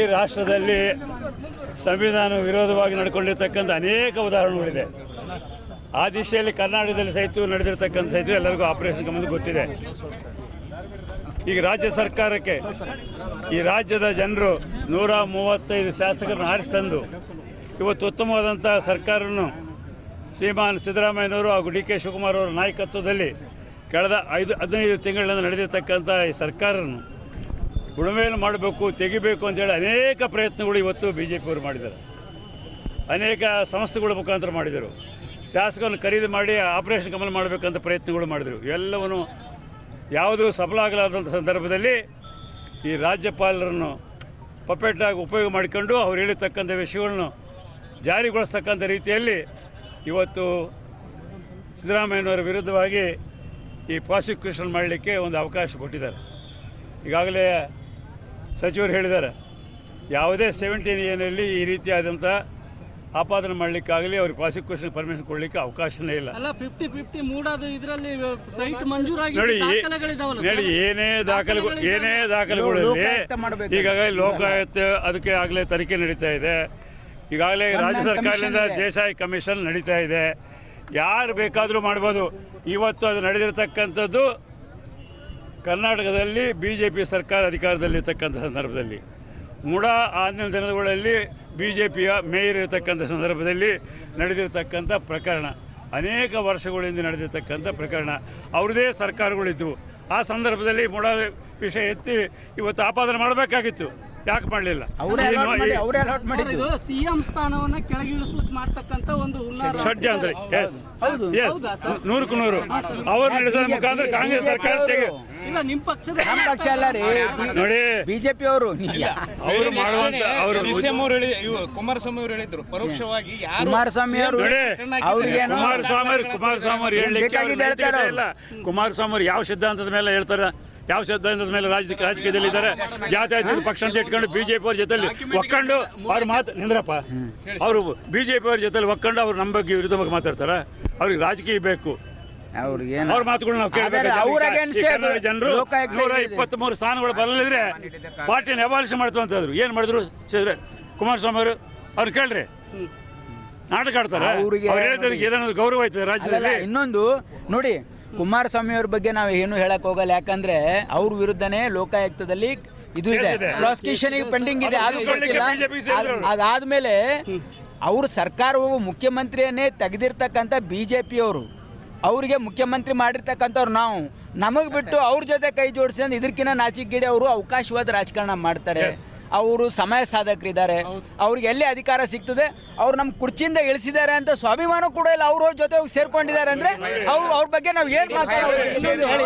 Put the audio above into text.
ಈ ರಾಷ್ಟ್ರದಲ್ಲಿ ಸಂವಿಧಾನ ವಿರೋಧವಾಗಿ ನಡ್ಕೊಂಡಿರ್ತಕ್ಕಂಥ ಅನೇಕ ಉದಾಹರಣೆಗಳಿದೆ. ಆ ದಿಶೆಯಲ್ಲಿ ಕರ್ನಾಟಕದಲ್ಲಿ ಸಹಿತ ನಡೆದಿರ್ತಕ್ಕಂಥ ಸಹಿತ ಎಲ್ಲರಿಗೂ ಆಪರೇಷನ್ ಕಮಲ್ ಗೊತ್ತಿದೆ. ಈಗ ರಾಜ್ಯ ಸರ್ಕಾರಕ್ಕೆ ಈ ರಾಜ್ಯದ ಜನರು ನೂರ ಮೂವತ್ತೈದು ಶಾಸಕರನ್ನು ಆರಿಸ್ತಂದು ಇವತ್ತು ಉತ್ತಮವಾದಂಥ ಸರ್ಕಾರವನ್ನು ಶ್ರೀಮಾನ್ ಸಿದ್ದರಾಮಯ್ಯನವರು ಹಾಗೂ ಡಿ ಕೆ ಶಿವಕುಮಾರ್ ಅವರ ನಾಯಕತ್ವದಲ್ಲಿ ಕಳೆದ ಐದು ಹದಿನೈದು ತಿಂಗಳಿಂದ ನಡೆದಿರ್ತಕ್ಕಂಥ ಈ ಸರ್ಕಾರವನ್ನು ಉಳುಮೆಯನ್ನು ಮಾಡಬೇಕು, ತೆಗಿಬೇಕು ಅಂತೇಳಿ ಅನೇಕ ಪ್ರಯತ್ನಗಳು ಇವತ್ತು ಬಿ ಜೆ ಪಿಯವರು ಮಾಡಿದ್ದಾರೆ. ಅನೇಕ ಸಂಸ್ಥೆಗಳ ಮುಖಾಂತರ ಮಾಡಿದರು. ಶಾಸಕರನ್ನು ಖರೀದಿ ಮಾಡಿ ಆಪರೇಷನ್ ಕಮಲ್ ಮಾಡಬೇಕಂತ ಪ್ರಯತ್ನಗಳು ಮಾಡಿದರು. ಎಲ್ಲವನ್ನು ಯಾವುದೂ ಸಫಲ ಆಗಲಾದಂಥ ಸಂದರ್ಭದಲ್ಲಿ ಈ ರಾಜ್ಯಪಾಲರನ್ನು ಪಪೆಟ್ಟಾಗಿ ಉಪಯೋಗ ಮಾಡಿಕೊಂಡು ಅವ್ರು ಹೇಳಿರ್ತಕ್ಕಂಥ ವಿಷಯಗಳನ್ನು ಜಾರಿಗೊಳಿಸ್ತಕ್ಕಂಥ ರೀತಿಯಲ್ಲಿ ಇವತ್ತು ಸಿದ್ದರಾಮಯ್ಯನವರ ವಿರುದ್ಧವಾಗಿ ಈ ಪ್ರಾಸಿಕ್ಯೂಷನ್ ಮಾಡಲಿಕ್ಕೆ ಒಂದು ಅವಕಾಶ ಕೊಟ್ಟಿದ್ದಾರೆ. ಈಗಾಗಲೇ ಸಚಿವರು ಹೇಳಿದ್ದಾರೆ ಯಾವುದೇ ಸೆವೆಂಟೀನ್ ಏನಲ್ಲಿ ಈ ರೀತಿಯಾದಂಥ ಆಪಾದನೆ ಮಾಡಲಿಕ್ಕಾಗಲಿ ಅವ್ರಿಗೆ ಪ್ರಾಸಿಕ್ಯೂಷನ್ ಪರ್ಮಿಷನ್ ಕೊಡಲಿಕ್ಕೆ ಅವಕಾಶನೇ ಇಲ್ಲ. ಅಲ್ಲ ಫಿಫ್ಟಿ ಫಿಫ್ಟಿ ಮೂಡೋದು ಇದರಲ್ಲಿ ಸೈಟ್ ಮಂಜೂರಾಗಿ ನೋಡಿ ನೋಡಿ ಏನೇ ದಾಖಲೆಗಳು ದಾಖಲೆಗಳಿದಾವೆ. ಏನೇ ದಾಖಲೆಗಳಲ್ಲಿ ಈಗಾಗಲೇ ಲೋಕಾಯುಕ್ತ ಅದಕ್ಕೆ ಆಗಲೇ ತನಿಖೆ ನಡೀತಾ ಇದೆ. ಈಗಾಗಲೇ ರಾಜ್ಯ ಸರ್ಕಾರದಿಂದ ದೇಸಾಯಿ ಕಮಿಷನ್ ನಡೀತಾ ಇದೆ. ಯಾರು ಬೇಕಾದರೂ ಮಾಡ್ಬೋದು. ಇವತ್ತು ಅದು ನಡೆದಿರ್ತಕ್ಕಂಥದ್ದು ಕರ್ನಾಟಕದಲ್ಲಿ ಬಿ ಜೆ ಪಿ ಸರ್ಕಾರ ಅಧಿಕಾರದಲ್ಲಿರ್ತಕ್ಕಂಥ ಸಂದರ್ಭದಲ್ಲಿ. ಮುಡ ಆದಿನ ದಿನಗಳಲ್ಲಿ ಬಿ ಜೆ ಪಿಯ ಮೇಯರ್ ಇರತಕ್ಕಂಥ ಸಂದರ್ಭದಲ್ಲಿ ನಡೆದಿರತಕ್ಕಂಥ ಪ್ರಕರಣ. ಅನೇಕ ವರ್ಷಗಳಿಂದ ನಡೆದಿರ್ತಕ್ಕಂಥ ಪ್ರಕರಣ. ಅವ್ರದ್ದೇ ಸರ್ಕಾರಗಳಿದ್ದವು. ಆ ಸಂದರ್ಭದಲ್ಲಿ ಮುಡ ವಿಷಯ ಎತ್ತಿ ಇವತ್ತು ಆಪಾದನೆ ಮಾಡಬೇಕಾಗಿತ್ತು. ಯಾಕೆ ಮಾಡಲಿಲ್ಲ? ಸಿಎಂ ಸ್ಥಾನವನ್ನ ಕೆಳಗಿಳಿಸ್ಲಿಕ್ಕೆ ಮಾಡ್ತಕ್ಕಂತ ಒಂದು ಹುನ್ನಾರ. ಎಸ್ ಹೌದು. ಎಸ್ ಹೌದಾ ಸರ್? ನೂರಕ್ಕೂ ನೂರು ಅವ್ರು ನಡೆಸಿದ ಮುಖಾಂತರ ಕಾಂಗ್ರೆಸ್ ಸರ್ಕಾರ ತೆಗೆ ಇಲ್ಲ ನಿಮ್ ಪಕ್ಷದ ನಮ್ಮ ಪಕ್ಷ ಅಲ್ಲ ರೀ. ನೋಡಿ. ಬಿಜೆಪಿ ಅವರು. ಅವರು ಮಾಡುವಂತ ಅವರು ಡಿಸಿಎಂ ಅವರು ಹೇಳಿ ಇವು ಕುಮಾರಸ್ವಾಮಿ ಅವರು ಹೇಳಿದ್ರು. ಪರೋಕ್ಷವಾಗಿ ಯಾರು ಕುಮಾರಸ್ವಾಮಿ ಅವರು ನೋಡಿ ಅವ್ರಿಗೇನು ಕುಮಾರಸ್ವಾಮಿ ಅವ್ರು ಕುಮಾರಸ್ವಾಮಿ ಅವರು ಹೇಳಲಿಕ್ಕೆ ಹೇಳ್ತಾರೆ ಇಲ್ಲ. ಕುಮಾರಸ್ವಾಮಿ ಅವರು ಯಾವ ಸಿದ್ಧಾಂತದ ಮೇಲೆ ಹೇಳ್ತಾರೆ? ಯಾವ ಸಿದ್ಧಾಂತದ ಮೇಲೆ ರಾಜ ರಾಜಕೀಯದಲ್ಲಿ ಇದ್ದಾರೆ? ಜಾತ್ಯತೀತ ಪಕ್ಷ ಅಂತ ಇಟ್ಕೊಂಡು ಬಿಜೆಪಿ ಅವ್ರ ಜೊತೆಲಿ ಒಕ್ಕೊಂಡು ಅವ್ರ ಮಾತು ನಿಂದ್ರಪ್ಪ. ಅವರು ಬಿಜೆಪಿ ಅವ್ರ ಜೊತೆಲಿ ಒಕ್ಕೊಂಡು ಅವ್ರು ನಮ್ಮ ಬಗ್ಗೆ ವಿರುದ್ಧವಾಗಿ ಮಾತಾಡ್ತಾರೆ? ಅವ್ರಿಗೆ ರಾಜಕೀಯ ಬೇಕು. ಅವ್ರಿಗೇನು ಅವ್ರ ಮಾತುಗಳು ನಾವು ಆದರೆ ಅವ್ರ against ಏ ಅದು ಜನರು ಲೋಕಾಯುಕ್ತ ನೂರ ಇಪ್ಪತ್ತ್ ಮೂರು ಸ್ಥಾನಗಳು ಬರಲಿದ್ರೆ ಪಾರ್ಟಿನ ಎಬಾಲಿಷ್ ಮಾಡ್ತು ಅಂತಂದ್ರು ಏನು ಮಾಡಿದ್ರು? ಸಿದ್ರೆ ಕುಮಾರಸ್ವಾಮಿ ಅವರು? ಅವ್ರು ಕೇಳ್ರಿ. ನಾಟಕ ಆಡ್ತಾರೆ? ಅವ್ರಿಗೆ- ಅವ್ರು ಹೇಳಿದ್ದಕ್ಕೆ ಏನಾದ್ರು ಗೌರವ ಆಯ್ತದೆ ಅಲ್ಲಲ್ಲ, ರಾಜ್ಯದಲ್ಲಿ? ಇನ್ನೊಂದು ನೋಡಿ ಕುಮಾರಸ್ವಾಮಿ ಅವ್ರ ಬಗ್ಗೆ ನಾವು ಏನು ಹೇಳಕ್ ಹೋಗಲ್ಲ. ಯಾಕಂದ್ರೆ ಅವ್ರ ವಿರುದ್ಧನೇ ಲೋಕಾಯುಕ್ತದಲ್ಲಿ ಇದು ಇದೆ ಕೇಸ್ ಇದೆ. ಪ್ರಾಸಿಕ್ಯೂಷನ್ ಪೆಂಡಿಂಗ್ ಇದೆ. ಅದು ಅದು ಉಳಿಸ್ಕೊಳ್ಳಿಕ್ಕೆ ಗೊತ್ತಿಲ್ಲ. BJP ಸೇರಿದ್ರು ಅದ್- ಅದಾದ್ಮೇಲೆ ಅವ್ರ ಸರ್ಕಾರವು ಮುಖ್ಯಮಂತ್ರಿಯನ್ನೇ ತೆಗೆದಿರ್ತಕ್ಕಂಥ ಬಿ ಜೆ ಪಿಯವರು ಅವರಿಗೆ ಮುಖ್ಯಮಂತ್ರಿ ಮಾಡಿರ್ತಕ್ಕಂಥವ್ರು ನಾವು. ನಮಗೆ ಬಿಟ್ಟು ಅವ್ರ ಜೊತೆ ಕೈ ಜೋಡಿಸಿ ಇದಕ್ಕಿಂತ ನಾಚಿಕೆಗೇಡಿ ಅವರು ಅವಕಾಶವಾದ ರಾಜಕಾರಣ ಮಾಡ್ತಾರೆ. ಅವರು ಸಮಯ ಸಾಧಕರಿದ್ದಾರೆ. ಅವ್ರಿಗೆ ಎಲ್ಲಿ ಅಧಿಕಾರ ಸಿಗ್ತದೆ ಅವ್ರು ನಮ್ಮ ಕುರ್ಚಿಯಿಂದ ಇಳಿಸಿದ್ದಾರೆ ಅಂತ ಸ್ವಾಭಿಮಾನ ಕೂಡ ಇಲ್ಲ. ಅವ್ರ ಜೊತೆ ಹೋಗಿ ಸೇರ್ಕೊಂಡಿದ್ದಾರೆ ಅಂದ್ರೆ ಅವ್ರು ಅವ್ರ ಬಗ್ಗೆ ನಾವು ಏನು ಮಾತಾಡೋದು? ಹೇಳಿ.